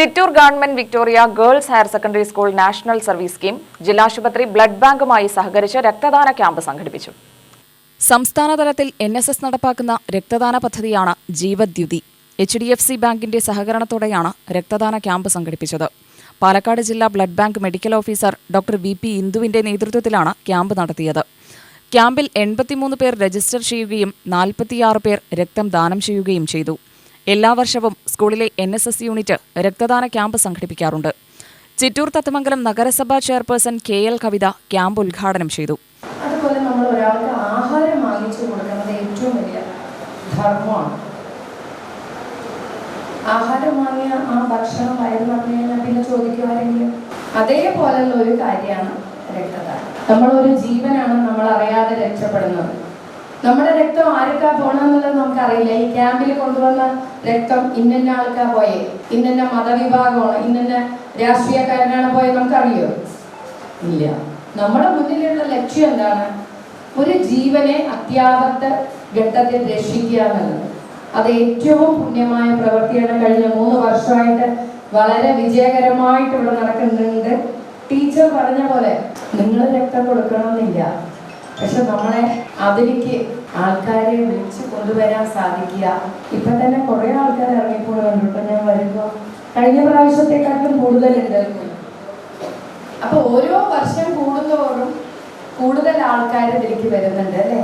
Chittur government Victoria girls higher secondary school national service scheme ജില്ലാശുപത്രി blood ബാങ്കുമായി സഹകരിച്ച് രക്തദാന camp സംഘടിപ്പിച്ചു. സംസ്ഥാനതലത്തിൽ എൻ എസ് എസ് നടപ്പാക്കുന്ന രക്തദാന പദ്ധതിയാണ് Jeevadyuthi. H D F C ബാങ്കിന്റെ സഹകരണത്തോടെയാണ് രക്തദാന ക്യാമ്പ് സംഘടിപ്പിച്ചത്. പാലക്കാട് ജില്ലാ blood bank medical officer doctor V P ഇന്ദുവിന്റെ നേതൃത്വത്തിലാണ് ക്യാമ്പ് നടത്തിയത്. ക്യാമ്പിൽ എൺപത്തിമൂന്ന് പേർ രജിസ്റ്റർ ചെയ്യുകയും നാൽപ്പത്തിയാറ് പേർ രക്തം ദാനം ചെയ്യുകയും ചെയ്തു. എല്ലാ വർഷവും സ്കൂളിലെ എൻ എസ് എസ് യൂണിറ്റ് രക്തദാന ക്യാമ്പ് സംഘടിപ്പിക്കാറുണ്ട്. ചിറ്റൂർ തത്തമംഗലം നഗരസഭാ chairperson K L Kavitha camp ഉദ്ഘാടനം ചെയ്തു. അതുപോലെ നമ്മൾ ഒരാൾക്ക് ആഹാരം വാങ്ങിച്ചു കൊടുക്കുന്നത് ഏറ്റവും വലിയ ധർമ്മമാണ്. ആഹാരം വാങ്ങിയ ആ ഭക്ഷണം വയറ് പറഞ്ഞു കഴിഞ്ഞാൽ പിന്നെ ചോദിക്കുമാരെങ്കിലും അതേപോലെയുള്ള ഒരു കാര്യമാണ് രക്തദാനം. നമ്മളൊരു ജീവനാണ് നമ്മൾ അറിയാതെ രക്ഷപ്പെടുന്നത്. നമ്മുടെ രക്തം ആർക്കാ പോണെന്നുള്ളത് നമുക്കറിയില്ല. ഈ ക്യാമ്പിൽ കൊണ്ടുവന്ന രക്തം ഇന്നന്ന ആൾക്കാ പോയെ. ഇന്നന്ന മതവിഭാഗമാണ് ഇന്നന്ന രാഷ്ട്രീയക്കാരനാണ് പോയത് നമുക്കറിയോ? ഇല്ല. നമ്മുടെ മുന്നിലുള്ള ലക്ഷ്യം എന്താണ്? ഒരു ജീവനെ അത്യാപത്ത ഘട്ടത്തിൽ രക്ഷിക്കുക എന്നുള്ളത്. അത് ഏറ്റവും പുണ്യമായ പ്രവൃത്തിയാണ് കഴിഞ്ഞ മൂന്ന് വർഷമായിട്ട് വളരെ വിജയകരമായിട്ട് ഇവിടെ നടക്കുന്നുണ്ട്. ടീച്ചർ പറഞ്ഞ പോലെ നിങ്ങൾ രക്തം കൊടുക്കണമെന്നില്ല. പക്ഷെ നമ്മളെ അതിലേക്ക് ആൾക്കാരെ വിളിച്ച് കൊണ്ടുവരാൻ സാധിക്കുക. ഇപ്പൊ തന്നെ കുറെ ആൾക്കാർ ഇറങ്ങിപ്പോൾ കണ്ടിട്ട് ഞാൻ വരുമ്പോ. കഴിഞ്ഞ പ്രാവശ്യത്തെക്കാട്ടിലും കൂടുതലുണ്ട് അപ്പൊ ഓരോ വർഷം കൂടുന്തോറും കൂടുതൽ ആൾക്കാർ ഇതിലേക്ക് വരുന്നുണ്ട് അല്ലെ?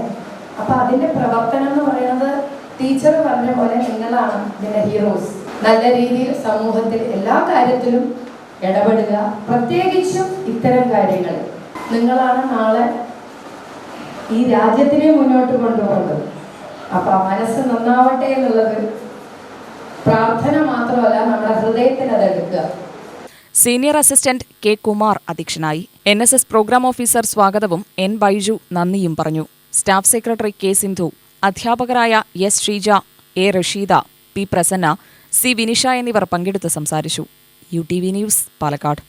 അപ്പൊ അതിന്റെ പ്രവർത്തനം എന്ന് പറയുന്നത് ടീച്ചർ പറഞ്ഞ പോലെ നിങ്ങളാണ് ഇതിന്റെ ഹീറോസ്. നല്ല രീതിയിൽ സമൂഹത്തിൽ എല്ലാ കാര്യത്തിലും ഇടപെടുക. പ്രത്യേകിച്ചും ഇത്തരം കാര്യങ്ങൾ. നിങ്ങളാണ് നാളെ ഈ രാജ്യത്തിനെ മുന്നോട്ട് കൊണ്ടുപോകുന്നത് അപ്പൊ മനസ്സ് നന്നാവട്ടെ എന്നുള്ളത് പ്രാർത്ഥന മാത്രമല്ല നമ്മുടെ ഹൃദയത്തിന് അത് എടുക്കുക. സീനിയർ അസിസ്റ്റന്റ് കെ കുമാർ അധ്യക്ഷനായി N S S programme officer സ്വാഗതവും എൻ ബൈജു നന്ദിയും പറഞ്ഞു. സ്റ്റാഫ് സെക്രട്ടറി കെ സിന്ധു അധ്യാപകരായ S Sheeja A Rasheeda P Prasanna C Vinisha എന്നിവർ പങ്കെടുത്ത് സംസാരിച്ചു. U T V news Palakkad.